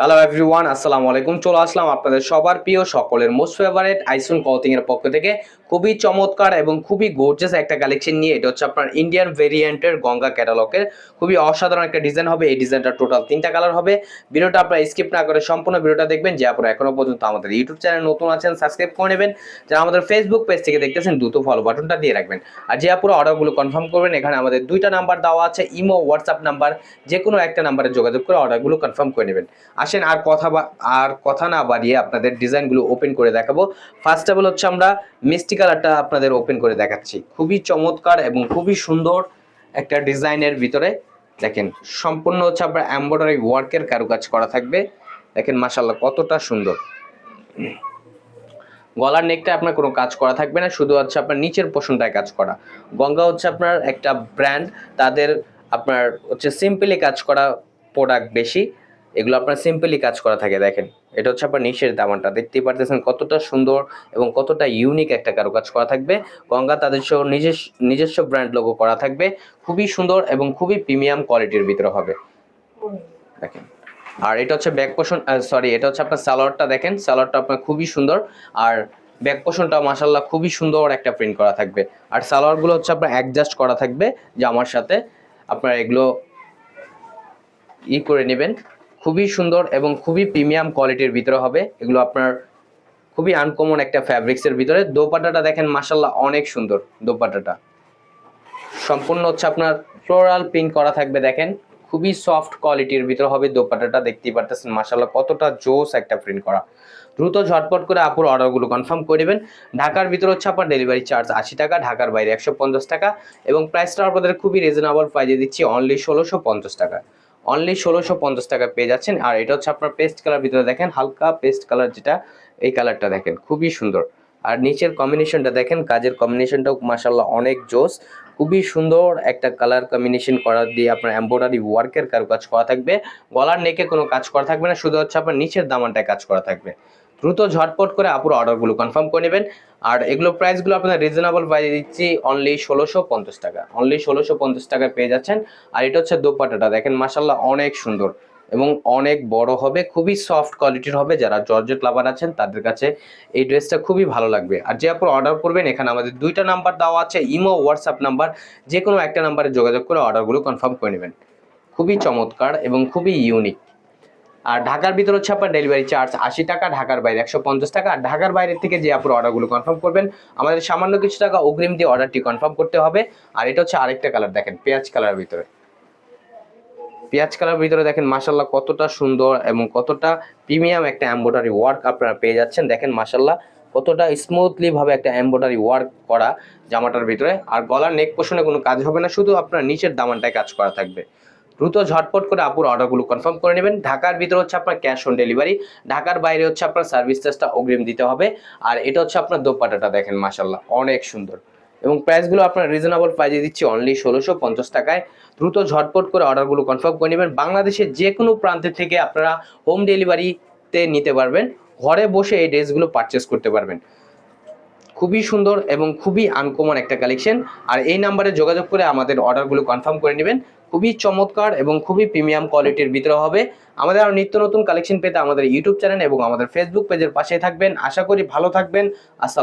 Hello everyone আসসালামু আলাইকুম। চলে আসলাম আপনাদের সবার প্রিয় সকলের মোস্ট ফেভারিট আইসুন ক্লথিং এর পক্ষ থেকে। খুবই চমৎকার এবং খুবই গোর্জাস একটা কালেকশন নিয়ে, এটা হচ্ছে আপনার ইন্ডিয়ান ভেরিয়েন্টের গঙ্গা ক্যাটালগের খুবই অসাধারণ একটা ডিজাইন হবে, এই ডিজাইনটা টোটাল তিনটা কালার হবে। ভিডিওটা আপনারা স্কিপ না করে সম্পূর্ণ ভিডিওটা দেখবেন, যে আপনারা এখনও পর্যন্ত আমাদের ইউটিউব চ্যানেল নতুন আছেন সাবস্ক্রাইব করে নেবেন। যারা আমাদের ফেসবুক পেজ থেকে দেখতেছেন, দ্রুত ফলো বাটনটা দিয়ে রাখবেন। আর যে আপুরো অর্ডারগুলো কনফার্ম করবেন, এখানে আমাদের দুইটা নাম্বার দেওয়া আছে ইমো হোয়াটসঅ্যাপ নাম্বার যে কোনো একটা নাম্বারে যোগাযোগ করে অর্ডারগুলো কনফার্ম করে নেবেন। আসেন, আর কথা আর কথা না বাড়িয়ে আপনাদের ডিজাইনগুলো ওপেন করে দেখাবো। ফার্স্ট অফ অল হচ্ছে আমরা মিষ্টি কালারটা আপনাদের ওপেন করে দেখাচ্ছি। খুবই চমৎকার এবং খুবই সুন্দর একটা ডিজাইনের ভিতরে। দেখেন, সম্পূর্ণ হচ্ছে আপনার এম্ব্রয়ডারি ওয়ার্কের কারুকাজ করা থাকবে। দেখেন মাসাল্লাহ কতটা সুন্দর। গলার নেকটা আপনার কোনো কাজ করা থাকবে না, শুধু হচ্ছে আপনার নিচের পোষণটায় কাজ করা। গঙ্গা হচ্ছে আপনার একটা ব্র্যান্ড তাদের আপনার হচ্ছে সিম্পলি কাজ করা প্রোডাক্ট বেশি। এগুলো আপনার সিম্পলি কাজ করা থাকে, দেখেন। এটা হচ্ছে আপনার নিচের দামানটা। দেখতেই পারতেছেন কতটা সুন্দর এবং কতটা ইউনিক একটা কারুকাজ করা থাকবে। গঙ্গা তাদের নিজস্ব নিজস্ব ব্র্যান্ড লোগো করা থাকবে। খুবই সুন্দর এবং খুবই প্রিমিয়াম কোয়ালিটির ভিতরে হবে। দেখেন। আর এটা হচ্ছে ব্যাক পোষণ সরি এটা হচ্ছে আপনার সালোয়ারটা, দেখেন। সালোয়ারটা আপনার খুবই সুন্দর। আর ব্যাক পোষণটা মাসাল্লাহ খুবই সুন্দর একটা প্রিন্ট করা থাকবে। আর সালোয়ারগুলো হচ্ছে আপনার অ্যাডজাস্ট করা থাকবে জামার সাথে। আপনার এগুলো ই করে নেবেন। খুবই সুন্দর এবং খুবই প্রিমিয়াম কোয়ালিটির ভিতরে হবে। এগুলো আপনার খুবই আনকমন একটা ফ্যাব্রিক্সের ভিতরে। দোপাটাটা দেখেন মাসাল্লাহ অনেক সুন্দর দোপাটাটা সম্পূর্ণ হচ্ছে আপনার ফ্লোরাল প্রিন্ট করা থাকবে, দেখেন। খুবই সফট কোয়ালিটির ভিতরে হবে দোপাটাটা দেখতেই পারতেছেন মাসাল্লাহ কতটা জোস একটা প্রিন্ট করা। দ্রুত ঝটপট করে আপুর অর্ডারগুলো কনফার্ম করে দেবেন ঢাকার ভিতরে হচ্ছে আপনার ডেলিভারি চার্জ আশি টাকা, ঢাকার বাইরে একশো পঞ্চাশ টাকা এবং প্রাইসটা আপনাদের খুবই রিজনেবল প্রাইজে দিচ্ছি অনলি ষোলোশো টাকা। অনলি ষোলোশো পঞ্চাশ টাকা পেয়ে যাচ্ছেন। আর এটা হচ্ছে আপনার পেস্ট কালার ভিতরে দেখেন, হালকা পেস্ট কালার যেটা, এই কালারটা দেখেন, খুবই সুন্দর। আর নিচের কম্বিনেশনটা দেখেন, কাজের কম্বিনেশনটাও মাসাল্লাহ অনেক জোস। খুবই সুন্দর একটা কালার কম্বিনেশন করা দিয়ে আপনার এম্ব্রয়ডারি ওয়ার্কের কাজ করা থাকবে। গলার নেকে কোনো কাজ করা থাকবে না, শুধু হচ্ছে আপনার নিচের দামানটায় কাজ করা থাকবে। দ্রুত ঝটপট করে আপুর অর্ডারগুলো কনফার্ম করে নেবেন। আর এগুলো প্রাইসগুলো আপনার রিজনেবল প্রাইসে দিচ্ছি অনলি ষোলোশো পঞ্চাশ টাকা। অনলি ষোলোশো পঞ্চাশ টাকায় পেয়ে যাচ্ছেন। আর এটা হচ্ছে দোপাটাটা দেখেন মাসাল্লাহ অনেক সুন্দর এবং অনেক বড় হবে, খুবই সফট কোয়ালিটির হবে। যারা জর্জেট লাভার আছেন, তাদের কাছে এই ড্রেসটা খুবই ভালো লাগবে। আর যে আপনার অর্ডার করবেন, এখানে আমাদের দুইটা নাম্বার দেওয়া আছে ইমো হোয়াটসঅ্যাপ নাম্বার যে কোনো একটা নাম্বারে যোগাযোগ করে অর্ডারগুলো কনফার্ম করে নেবেন। খুবই চমৎকার এবং খুবই ইউনিক আর ঢাকার ভিতর হচ্ছে আপনার ডেলিভারি চার্জ আশি টাকা, ঢাকার বাইরে একশো পঞ্চাশ টাকা। আর ঢাকার বাইরে থেকে যে আপনার অর্ডারগুলো কনফার্ম করবেন, আমাদের সামান্য কিছু টাকা অগ্রিম দিয়ে অর্ডারটি কনফার্ম করতে হবে। আর এটা হচ্ছে আরেকটা কালার দেখেন পেঁয়াজ কালার ভিতরে। পেঁয়াজ কালার ভিতরে দেখেন মাসাল্লাহ কতটা সুন্দর এবং কতটা প্রিমিয়াম একটা এম্ব্রয়ডারি ওয়ার্ক আপনারা পেয়ে যাচ্ছেন। দেখেন মাসাল্লাহ কতটা স্মুথলি ভাবে একটা এম্ব্রয়ডারি ওয়ার্ক করা জামাটার ভিতরে। আর গলার নেক পোষণে কোনো কাজ হবে না, শুধু আপনার নিচের দামানটায় কাজ করা থাকবে। দ্রুত ঝটপট করে আপুর অর্ডারগুলো কনফার্ম করে নেবেন। ঢাকার ভিতরে হচ্ছে আপনার ক্যাশ অন ডেলিভারি ঢাকার বাইরে হচ্ছে আপনার সার্ভিস চার্জটা অগ্রিম দিতে হবে। আর এটা হচ্ছে আপনার দোপাটাটা দেখেন মাসাল্লাহ অনেক সুন্দর। এবং প্রাইসগুলো আপনার রিজনেবল প্রাইজে দিচ্ছি অনলি ষোলোশো পঞ্চাশ টাকায়। দ্রুত ঝটপট করে অর্ডারগুলো কনফার্ম করে নেবেন। বাংলাদেশের যে কোনো প্রান্তে থেকে আপনারা হোম ডেলিভারিতে নিতে পারবেন। ঘরে বসে এই ড্রেসগুলো পারচেস করতে পারবেন। খুবই সুন্দর এবং খুবই আনকমন একটা কালেকশন আর এই নাম্বারে যোগাযোগ করে আমাদের অর্ডারগুলো কনফার্ম করে নেবেন। খুবই চমৎকার এবং খুবই প্রিমিয়াম কোয়ালিটির ভিতরে হবে। আমাদের আরও নিত্য নতুন কালেকশন পেতে আমাদের ইউটিউব চ্যানেল এবং আমাদের ফেসবুক পেজের পাশে থাকবেন। আশা করি ভালো থাকবেন। আসসালাম